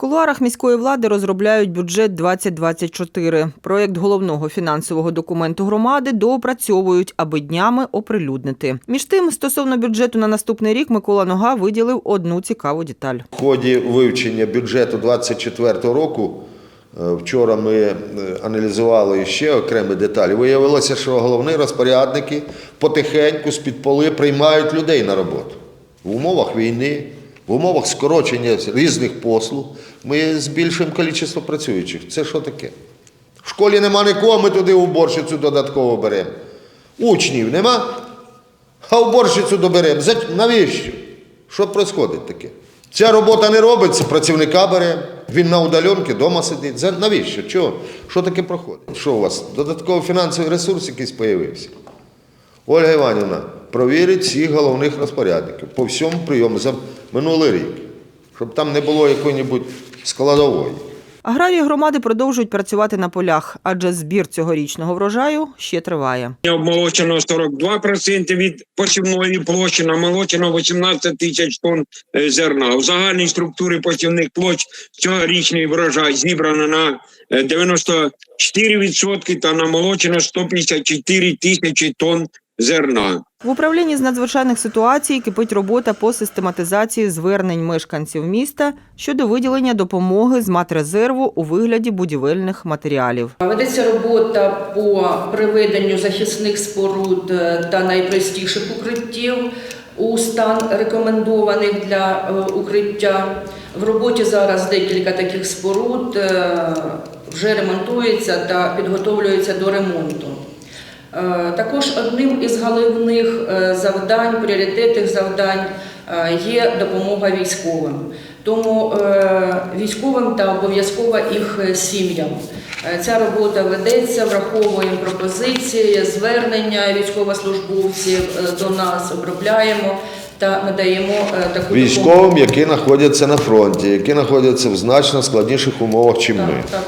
кулуарах міської влади розробляють бюджет 2024. Проєкт головного фінансового документу громади доопрацьовують, аби днями оприлюднити. Між тим, стосовно бюджету на наступний рік, Микола Нога виділив одну цікаву деталь. В ході вивчення бюджету 2024 року е, вчора ми е, аналізували ще окремі деталі. Виявилося, що головні розпорядники потихеньку з-під поли приймають людей на роботу. В умовах війни, в умовах скорочення різних послуг ми збільшуємо кількість працюючих. Це що таке? В школі нема нікого, ми туди уборщицю додатково беремо. Учнів нема, а уборщицю доберемо. Навіщо? Що відбувається таке? Ця робота не робиться, працівника беремо, він на удаленці, вдома сидить. Навіщо? Чого? Що таке проходить? Що у вас? Додатковий фінансовий ресурс якийсь з'явився? Ольга Іванівна, провірить всіх головних розпорядників по всьому прийому за минулий рік, щоб там не було якої-небудь складової. Аграрії громади продовжують працювати на полях, адже збір цьогорічного врожаю ще триває. обмолочено 42% від посівної площі, намолочено 18 тисяч тонн е, зерна. У загальній структурі посівних площ цьогорічний врожай зібрано на е, 94% та намолочено 154 тисячі тонн зерна. В управлінні з надзвичайних ситуацій кипить робота по систематизації звернень мешканців міста щодо виділення допомоги з матрезерву у вигляді будівельних матеріалів. Ведеться робота по приведенню захисних споруд е, та найпростіших укриттів у стан рекомендованих для е, укриття. В роботі зараз декілька таких споруд е, вже ремонтуються та підготовлюються до ремонту. Е, Також одним із головних е, завдань, пріоритетних завдань е, є допомога військовим. Тому військовим та обов'язково їх сім'ям. Ця робота ведеться, враховуємо пропозиції, звернення військовослужбовців до нас, обробляємо та надаємо таку допомогу. Військовим, які знаходяться на фронті, які знаходяться в значно складніших умовах, ніж ми. Так.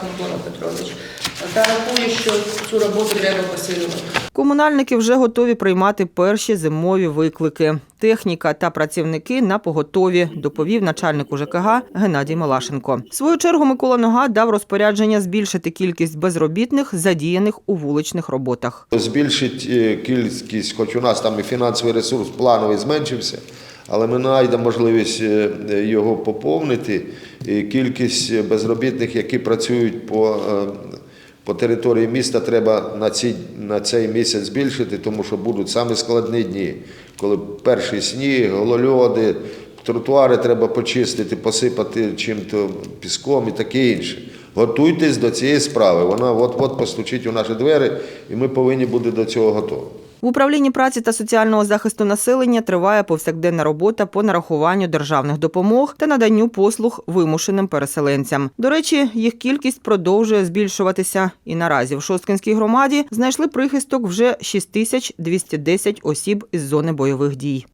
Та рахую, що цю роботу треба посилювати. Комунальники вже готові приймати перші зимові виклики. Техніка та працівники на поготові, доповів начальник УЖКГ Геннадій Малашенко. В свою чергу Микола Нога дав розпорядження збільшити кількість безробітних, задіяних у вуличних роботах. Збільшить е, кількість, хоч у нас там і фінансовий ресурс плановий зменшився, але ми знайдемо можливість е, його поповнити. І кількість безробітних, які працюють по, е, по території міста, треба на, ці, на цей місяць збільшити, тому що будуть саме складні дні, коли перший сніг, голольоди, тротуари треба почистити, посипати чим-то піском і таке інше. Готуйтесь до цієї справи. Вона от-от постучить у наші двері, і ми повинні бути до цього готові. В управлінні праці та соціального захисту населення триває повсякденна робота по нарахуванню державних допомог та наданню послуг вимушеним переселенцям. До речі, їх кількість продовжує збільшуватися. І наразі в Шосткинській громаді знайшли прихисток вже 6210 осіб із зони бойових дій.